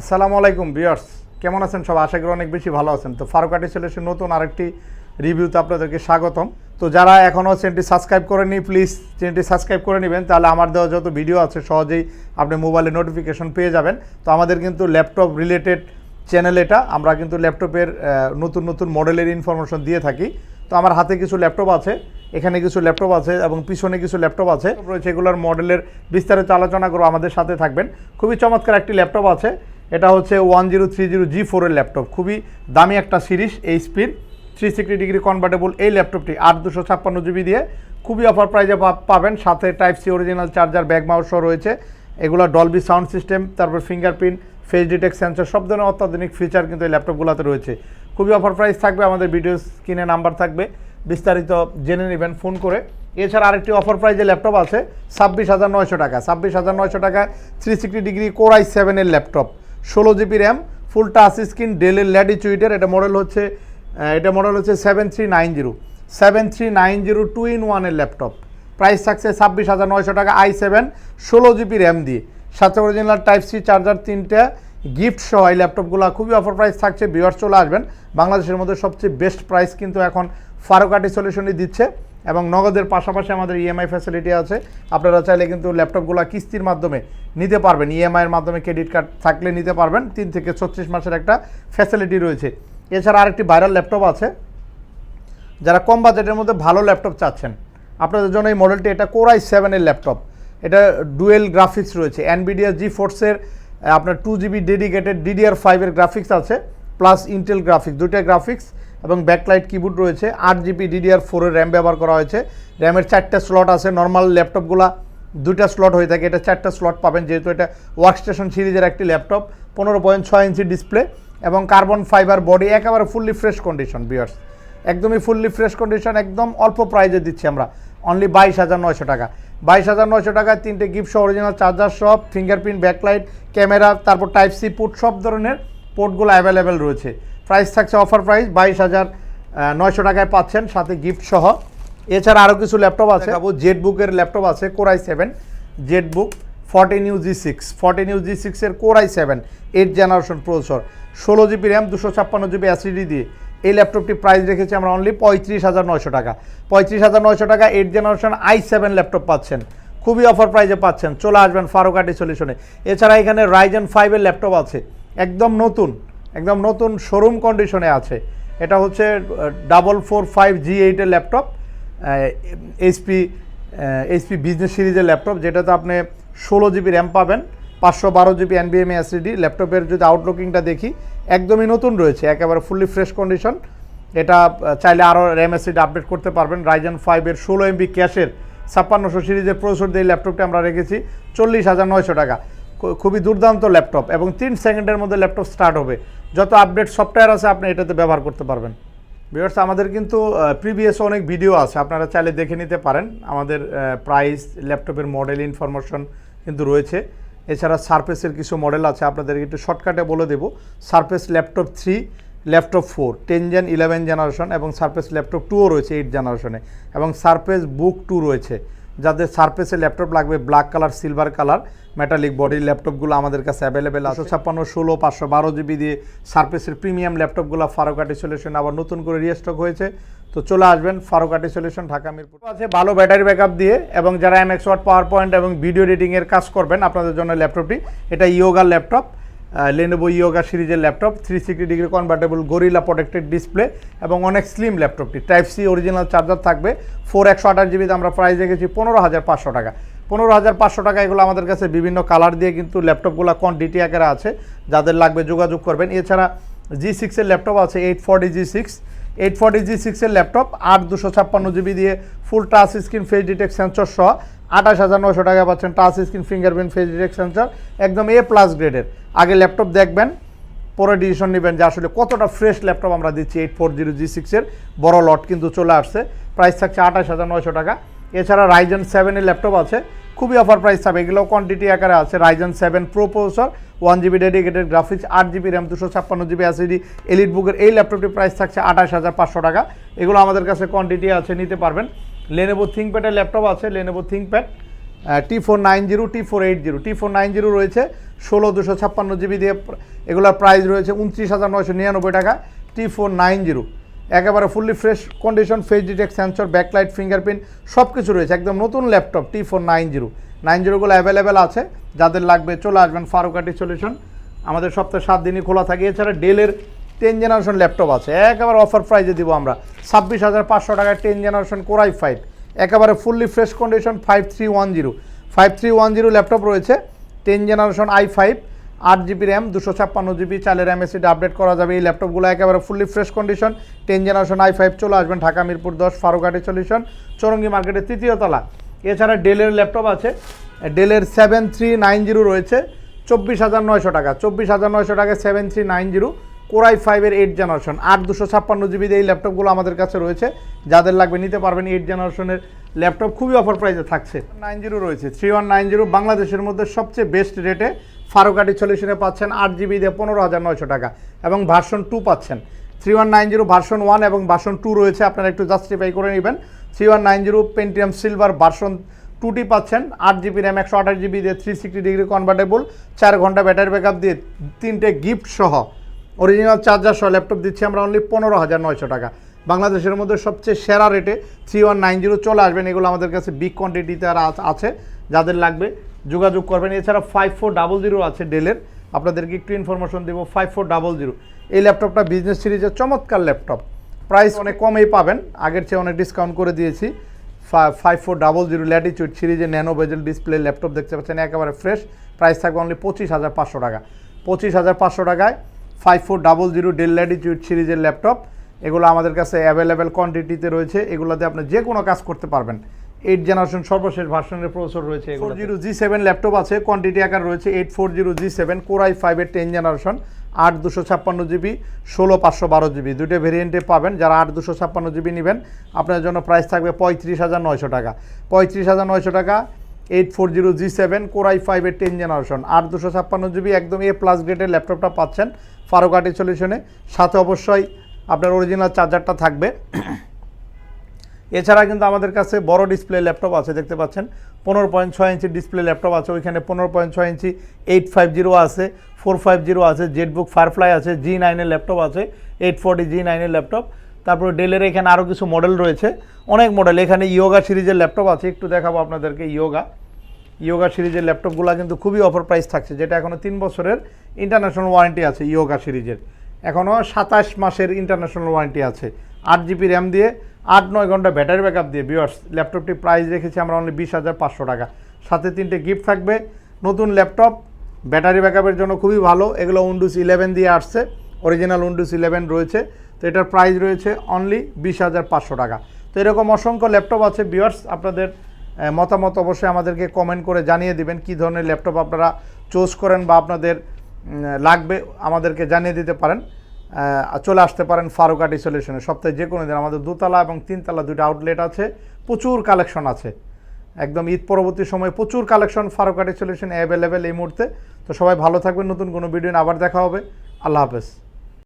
আসসালামু আলাইকুম বিয়ার্স কেমন আছেন সব আশা করি অনেক বেশি ভালো আছেন। তো ফারুকাটি সলিউশন নতুন আরেকটি রিভিউতে আপনাদেরকে স্বাগতম। তো যারা এখনও চ্যানেলটি সাবস্ক্রাইব করেনি প্লিজ চ্যানেলটি সাবস্ক্রাইব করে নেবেন। তাহলে আমার দেওয়া যত ভিডিও আছে, সহজেই আপনি মোবাইলে নোটিফিকেশন পেয়ে যাবেন। তো আমাদের কিন্তু ল্যাপটপ রিলেটেড চ্যানেল এটা। আমরা কিন্তু ল্যাপটপের নতুন নতুন মডেলের ইনফরমেশন দিয়ে থাকি। তো আমার হাতে কিছু ল্যাপটপ আছে, এখানে কিছু ল্যাপটপ আছে এবং পিছনে কিছু ল্যাপটপ আছে। এগুলোর মডেলের বিস্তারিত আলোচনা করব। আমাদের সাথে থাকবেন। খুবই চমৎকার একটি ল্যাপটপ আছে। এটা হচ্ছে one zero three zero G ফোরের ল্যাপটপ খুবই দামি একটা সিরিজ এই এইচপির থ্রি সিক্সটি ডিগ্রি কনভার্টেবল এই ল্যাপটপটি আট দুশো ছাপ্পান্ন জিবি দিয়ে। খুবই অফার প্রাইজে পাবেন। সাথে type C original charger bag mouse রয়েছে। এগুলো ডলবি সাউন্ড সিস্টেম তারপর ফিঙ্গারপ্রিন্ট ফেস ডিটেক্ট সেন্সর সব ধরনের অত্যাধুনিক ফিচার কিন্তু এই ল্যাপটপগুলোতে রয়েছে। খুবই অফার প্রাইস থাকবে, আমাদের ভিডিও স্ক্রিনে নাম্বার থাকবে। বিস্তারিত জেনে নেবেন ফোন করে। এছাড়া আরেকটি অফার প্রাইজে ল্যাপটপ আছে, ছাব্বিশ হাজার নয়শো টাকা। ছাব্বিশ হাজার নয়শো টাকা three sixty degree core i সেভেনের ল্যাপটপ ষোলো GB RAM, full touch screen ডেলের ল্যাডিচুইটের এটা মডেল হচ্ছে এটা মডেল হচ্ছে seven three nine zero seven three nine zero two in ওয়ানের ল্যাপটপ প্রাইস থাকছে ছাব্বিশ হাজার নয়শো টাকা আই সেভেন ষোলো জিবি র্যাম দিয়ে। সাথে অরিজিনাল টাইপ সি চার্জার তিনটা গিফট সহ এই ল্যাপটপগুলো খুবই অফার প্রাইস থাকছে বিয়ার চলে আসবেন। বাংলাদেশের মধ্যে সবচেয়ে বেস্ট প্রাইস কিন্তু এখন ফারুকাটি সলিউশনই দিচ্ছে। এবং নগদের পাশাপাশি আমাদের ইএমআই ফ্যাসিলিটি আছে। আপনারা চাইলে কিন্তু ল্যাপটপগুলো কিস্তির মাধ্যমে নিতে পারবেন। ইএমআইয়ের মাধ্যমে ক্রেডিট কার্ড থাকলে নিতে পারবেন। তিন থেকে ছত্রিশ মাসের একটা ফ্যাসিলিটি রয়েছে। এছাড়া আরেকটি ভাইরাল ল্যাপটপ আছে। যারা কম বাজেটের মধ্যে ভালো ল্যাপটপ চাচ্ছেন, আপনাদের জন্য এই মডেলটি এটা কোরাই সেভেনের ল্যাপটপ। এটা ডুয়েল গ্রাফিক্স রয়েছে। এনবিডিয়া জি ফোর্সের আপনার টু জিবি ডেডিকেটেড ডিডিআর ফাইভের গ্রাফিক্স আছে প্লাস ইন্টেল গ্রাফিক্স দুইটা গ্রাফিক্স এবং ব্যাকলাইট কিবোর্ড রয়েছে, আট জিবি ডিডিআর ফোরের র্যাম ব্যবহার করা হয়েছে। র্যামের চারটা স্লট আছে নর্মাল ল্যাপটপগুলা দুইটা স্লট হয়ে থাকে। এটা চারটা স্লট পাবেন, যেহেতু এটা ওয়ার্কস্টেশন সিরিজের একটি ল্যাপটপ পনেরো পয়েন্ট ছয় ইঞ্চি ডিসপ্লে এবং কার্বন ফাইবার বডি একেবারে ফুললি ফ্রেশ কন্ডিশন বিয়ার্স একদমই ফুললি ফ্রেশ কন্ডিশন একদম অল্প প্রাইজে দিচ্ছি আমরা। অনলি বাইশ হাজার নয়শো টাকা। বাইশ হাজার নয়শো টাকায় তিনটে গিফট সহ অরিজিনাল চার্জার সব ফিঙ্গারপ্রিন্ট ব্যাকলাইট ক্যামেরা তারপর টাইপ সি পোর্ট সব ধরনের পোর্টগুলো অ্যাভেলেবেল রয়েছে। প্রাইস থাকছে অফার প্রাইস বাইশ হাজার নয়শো টাকায় পাচ্ছেন, সাথে গিফট সহ। এছাড়া আরও কিছু ল্যাপটপ আছে। জেড বুকের ল্যাপটপ আছে core i seven Z book fourteen U G six fourteen U G সিক্সের core i seven eight generation processor ষোলো জিবি র্যাম দুশো ছাপ্পান্ন জিবি অ্যাসিডি দিয়ে। এই ল্যাপটপটি প্রাইস রেখেছি আমরা অনলি পঁয়ত্রিশ হাজার নয়শো টাকা। পঁয়ত্রিশ হাজার নয়শো টাকা eight generation I seven laptop পাচ্ছেন। খুবই অফার প্রাইজে পাচ্ছেন। চলে আসবেন ফারুকাটি সলিউশনে এছাড়া এখানে রাইজেন ফাইভের ল্যাপটপ আছে। একদম নতুন। একদম নতুন শোরুম কন্ডিশনে আছে। এটা হচ্ছে ডাবল ফোর ফাইভ জি এইটের ল্যাপটপ এইচপি এইচপি বিজনেস সিরিজের ল্যাপটপ যেটাতে আপনি ষোলো জিবি র্যাম পাবেন, পাঁচশো বারো জিবি এনবিএম এসিডি ল্যাপটপের যদি আউটলুকিংটা দেখি, একদমই নতুন রয়েছে, একেবারে ফুললি ফ্রেশ কন্ডিশন এটা চাইলে আরও র্যাম এসিড আপডেট করতে পারবেন। রাইজেন ফাইভের ষোলো এমবি ক্যাশের ছাপ্পান্নশো সিরিজের প্রসেসর দিয়ে ল্যাপটপটি আমরা রেখেছি, চল্লিশ হাজার নয়শো টাকা। খুবই দুর্দান্ত ল্যাপটপ এবং তিন সেকেন্ডের মধ্যে ল্যাপটপ স্টার্ট হবে। যত আপডেট সফটওয়্যার আছে, আপনি এটাতে ব্যবহার করতে পারবেন। ভিউয়ার্স আমাদের কিন্তু প্রিভিয়াস অনেক ভিডিও আছে। আপনারা চাইলে দেখে নিতে পারেন। আমাদের প্রাইস ল্যাপটপের মডেল ইনফরমেশন কিন্তু রয়েছে। এছাড়া সারফেসের কিছু মডেল আছে। আপনাদেরকে একটু শর্টকাটে বলে দেবো। Surface laptop three laptop four ten gen eleven generation এবং সারফেস ল্যাপটপ টুও রয়েছে এইট জেনারেশনে এবং সারফেস বুক টু রয়েছে। যাদের সারফেসের ল্যাপটপ লাগবে black colour silver colour metallic বডির ল্যাপটপগুলো আমাদের কাছে অ্যাভেলেবেল আছে। ছাপ্পান্ন ষোলো পাঁচশো বারো জিবি দিয়ে সারফেসের প্রিমিয়াম ল্যাপটপগুলো ফারুকাটি সলিউশন আবার নতুন করে রিস্টক হয়েছে। তো চলে আসবেন ফারুকাটি সলিউশন ঢাকা মিরপুর। আছে ভালো ব্যাটারি ব্যাকআপ দিয়ে এবং যারা M X word power point এবং ভিডিও এডিটিংয়ের কাজ করবেন আপনাদের জন্য ল্যাপটপটি এটা ইয়োগার ল্যাপটপ লেনোভো ইয়োগা সিরিজের laptop three sixty degree convertible Gorilla protected display এবং অনেক স্লিম ল্যাপটপটি। টাইপ সি অরিজিনাল চার্জার থাকবে ফোর একশো আঠাশ জিবিতে আমরা প্রাইস রেখেছি পনেরো হাজার পাঁচশো টাকা। পনেরো হাজার পাঁচশো টাকা এগুলো আমাদের কাছে বিভিন্ন কালার দিয়ে কিন্তু ল্যাপটপগুলো কোয়ান্টিটি আকারে আছে, যাদের লাগবে যোগাযোগ করবেন। এছাড়া জি সিক্সের ল্যাপটপ আছে eight forty G six eight forty G সিক্সের ল্যাপটপ, আট দুশো ছাপ্পান্ন জিবি দিয়ে full touch screen face detect sensor সহ আঠাশ হাজার নশো টাকা পাচ্ছেন touch screen fingerprint face detect sensor একদম এ প্লাস গ্রেডের আগে ল্যাপটপ দেখবেন, পরে ডিসিশন নেবেন যে আসলে কতটা ফ্রেশ ল্যাপটপ আমরা দিচ্ছি। এইট ফোর জিরো জি সিক্সের বড় লট কিন্তু চলে আসছে। প্রাইস থাকছে আঠাশ হাজার নয়শো টাকা। এছাড়া রাইজেন সেভেনের ল্যাপটপ আছে। খুবই অফার প্রাইস থাকবে। এগুলো কোয়ান্টিটি আকারে আছে। Ryzen seven pro processor one GB dedicated graphics আট জিবি র্যাম দুশো ছাপ্পান্ন জিবি অ্যাসিডি এলিট বুকের এই ল্যাপটপটির প্রাইস থাকছে আঠাশ হাজার পাঁচশো টাকা। এগুলো আমাদের কাছে কোয়ান্টিটি আছে, নিতে পারবেন। লেনেভো থিঙ্কপ্যাডের ল্যাপটপ আছে Lenovo ThinkPad T four nine zero T four eight zero T four nine zero রয়েছে ষোলো দুশো ছাপ্পান্ন জিবি দিয়ে এগুলোর প্রাইস রয়েছে উনত্রিশ হাজার নয়শো নিরানব্বই টাকা টি ফোর নাইন জিরো একেবারে fully fresh condition face detect sensor backlight fingerprint সব কিছু রয়েছে। একদম নতুন laptop T four nine zero nine জিরোগুলো available আছে, যাদের লাগবে চলে আসবেন ফারুকাটি সলিউশন আমাদের সপ্তাহে সাত দিনই খোলা থাকে। এছাড়া ডেলের টেন জেনারেশন ল্যাপটপ আছে। একেবারে অফার প্রাইজে দিব আমরা। ছাব্বিশ হাজার পাঁচশো টাকায় ten generation core i five একেবারে fully fresh condition five three one zero five three one zero laptop রয়েছে। টেন জেনারেশন আই ফাইভ আট জিবি র্যাম দুশো ছাপ্পান্ন জিবি চালের র্যাম এসিডি আপডেট করা যাবে। এই ল্যাপটপগুলো একেবারে fully fresh condition ten generation I five চলে আসবেন ঢাকা, মিরপুর দশ ফারুকাটি সলিউশন চৌরঙ্গি মার্কেটের তৃতীয় তলা। এছাড়া ডেলের ল্যাপটপ আছে। ডেলের সেভেন থ্রি নাইন জিরো রয়েছে। চব্বিশ হাজার নয়শো টাকা। চব্বিশ হাজার নয়শো টাকা seven three nine zero core i ফাইভের এইট জেনারেশন আট দুশো ছাপ্পান্ন জিবি এই ল্যাপটপগুলো আমাদের কাছে রয়েছে। যাদের লাগবে নিতে পারবেন এইট জেনারেশনের ল্যাপটপ খুবই অফার প্রাইসে থাকছে। নাইন জিরো রয়েছে। থ্রি ওয়ান নাইন জিরো বাংলাদেশের মধ্যে সবচেয়ে বেস্ট রেটে ফারুকাটি সলিউশনে পাচ্ছেন আট জিবি দিয়ে পনেরো হাজার নয়শো টাকা এবং ভার্সন টু পাচ্ছেন। Three one nine zero version one এবং ভার্সন টু রয়েছে। আপনারা একটু জাস্টিফাই করে নেবেন। Three one nine zero Pentium silver version টুটি পাচ্ছেন। আট জিবি র্যাম একশো আঠাশ জিবি দিয়ে থ্রি সিক্সটি ডিগ্রি কনভার্টেবল চার ঘণ্টা ব্যাটারি ব্যাকআপ দিয়ে তিনটে গিফট সহ। অরিজিনাল চার্জার সহ ল্যাপটপ দিচ্ছি আমরা অনলি পনেরো হাজার নয়শো টাকা। বাংলাদেশের মধ্যে সবচেয়ে সেরা রেটে থ্রি ওয়ান নাইন জিরো চলে আসবেন। এগুলো আমাদের কাছে বিগ কোয়ান্টিটিতে আর আছে, যাদের লাগবে যোগাযোগ করবেন। এছাড়া ফাইভ ফোর ডাবল জিরো আছে ডেলের আপনাদেরকে একটু ইনফরমেশন দেবো ফাইভ ফোর ডাবল জিরো এই ল্যাপটপটা বিজনেস সিরিজের চমৎকার ল্যাপটপ প্রাইস অনেক কমেই পাবেন, আগের চেয়ে অনেক ডিসকাউন্ট করে দিয়েছি। Five four double zero Latitude সিরিজের ন্যানো বেজেল ডিসপ্লে ল্যাপটপ দেখতে পাচ্ছেন, একেবারে ফ্রেশ প্রাইস থাকবে অনলি পঁচিশ হাজার পাঁচশো টাকা। পঁচিশ হাজার পাঁচশো টাকায় five four double zero Dell Latitude সিরিজের ল্যাপটপ। এগুলো আমাদের কাছে অ্যাভেলেবেল কোয়ান্টিটিতে রয়েছে। এগুলোতে আপনি যে কোনো কাজ করতে পারবেন। এইট জেনারেশন সর্বশেষ ভার্সনের প্রসেসর রয়েছে four zero G seven laptop আছে কোয়ান্টিটি আকার রয়েছে eight four zero G seven core i ফাইভের টেন জেনারেশন আট দুশো ছাপ্পান্ন জিবি ষোলো পাঁচশো বারো জিবি দুটো ভেরিয়েন্টে পাবেন। যারা আট দুশো ছাপ্পান্ন জিবি নেবেন, আপনার জন্য প্রাইস থাকবে পঁয়ত্রিশ হাজার নয়শো টাকা। পঁয়ত্রিশ হাজার নয়শো টাকা eight four zero G seven core i ফাইভের টেন জেনারেশন আট দুশো ছাপ্পান্ন জিবি একদম এ প্লাস গ্রেডের ল্যাপটপটা পাচ্ছেন ফারুকাটি সলিউশনে সাথে অবশ্যই আপনার অরিজিনাল চার্জারটা থাকবে। এছাড়া কিন্তু আমাদের কাছে বড় ডিসপ্লে ল্যাপটপ আছে, দেখতে পাচ্ছেন। পনেরো পয়েন্ট ছয় ইঞ্চি ডিসপ্লে ল্যাপটপ আছে, ওইখানে পনেরো পয়েন্ট ছয় ইঞ্চি এইট ফাইভ জিরো আছে ফোর ফাইভ জিরো আছে জেটবুক ফায়ারফ্লাই আছে জি নাইনের ল্যাপটপ আছে এইট ফোর্টি জি নাইনের ল্যাপটপ। তারপরে ডেলের এখানে আরও কিছু মডেল রয়েছে। অনেক মডেল এখানে ইয়োগা সিরিজের ল্যাপটপ আছে, একটু দেখাবো আপনাদেরকে ইয়োগা ইয়োগা সিরিজের ল্যাপটপগুলো কিন্তু খুবই অফার প্রাইস থাকছে, যেটা এখনও তিন বছরের ইন্টারন্যাশনাল ওয়ারেন্টি আছে ইয়োগা সিরিজের। এখনও সাতাশ মাসের ইন্টারন্যাশনাল ওয়ারেন্টি আছে। আট জিবি র্যাম দিয়ে, আট নয় ঘণ্টা ব্যাটারি ব্যাকআপ দিয়ে বিয়ার্স ল্যাপটপটি প্রাইস রেখেছি আমরা অনলি বিশ হাজার পাঁচশো টাকা। সাথে তিনটে গিফট থাকবে, নতুন ল্যাপটপ ব্যাটারি ব্যাকআপের জন্য খুবই ভালো। এগুলো উইন্ডোজ ইলেভেন দিয়ে আসছে অরিজিনাল উইন্ডোজ ইলেভেন রয়েছে। তো এটার প্রাইস রয়েছে অনলি বিশ হাজার পাঁচশো টাকা। তো এরকম অসংখ্য ল্যাপটপ আছে বিয়ার্স আপনাদের মতামত অবশ্যই আমাদেরকে কমেন্ট করে জানিয়ে দিবেন কী ধরনের ল্যাপটপ আপনারা চুজ করেন বা আপনাদের লাগবে আমাদেরকে জানিয়ে দিতে পারেন। চলে আসতে পারেন ফারুকাটি সলিউশনে সপ্তাহে যে কোনো দিন আমাদের দুতলা এবং তিনতলা দুটো আউটলেট আছে, প্রচুর কালেকশন আছে। একদম ঈদ পরবর্তী সময়ে প্রচুর কালেকশন ফারুকাটি সলিউশন অ্যাভেলেবেল এই মুহূর্তে। তো সবাই ভালো থাকবেন, নতুন কোনো ভিডিও আবার দেখা হবে। আল্লাহ হাফেজ।